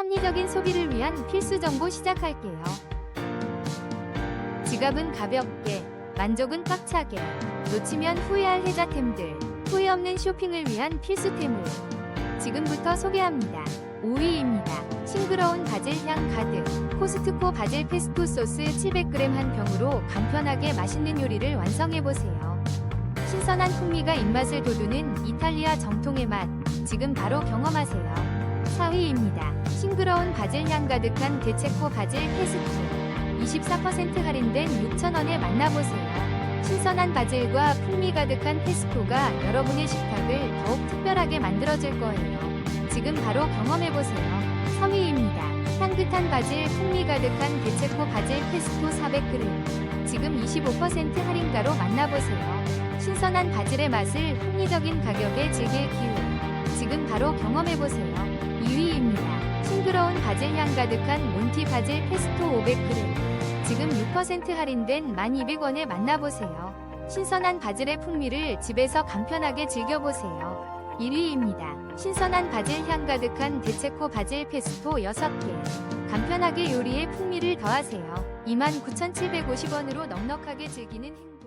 합리적인 소비를 위한 필수 정보 시작할게요. 지갑은 가볍게, 만족은 꽉차게, 놓치면 후회할 혜자템들, 후회 없는 쇼핑을 위한 필수템을 지금부터 소개합니다. 5위입니다. 싱그러운 바질 향 가득, 코스트코 바질 페스토 소스 700g 한 병으로 간편하게 맛있는 요리를 완성해보세요. 신선한 풍미가 입맛을 돋우는 이탈리아 정통의 맛, 지금 바로 경험하세요. 4위입니다. 싱그러운 바질 향 가득한 데체코 바질 페스토. 24% 할인된 6,000원에 만나보세요. 신선한 바질과 풍미 가득한 페스토가 여러분의 식탁을 더욱 특별하게 만들어줄 거예요. 지금 바로 경험해보세요. 3위입니다. 향긋한 바질 풍미 가득한 데체코 바질 페스토 400g. 지금 25% 할인가로 만나보세요. 신선한 바질의 맛을 합리적인 가격에 즐길 기회. 지금 바로 경험해보세요. 바질 향 가득한 몬티 바질 페스토 500g. 지금 6% 할인된 1200원에 만나보세요. 신선한 바질의 풍미를 집에서 간편하게 즐겨보세요. 1위입니다. 신선한 바질 향 가득한 데체코 바질 페스토 6개. 간편하게 요리에 풍미를 더하세요. 29,750원으로 넉넉하게 즐기는 행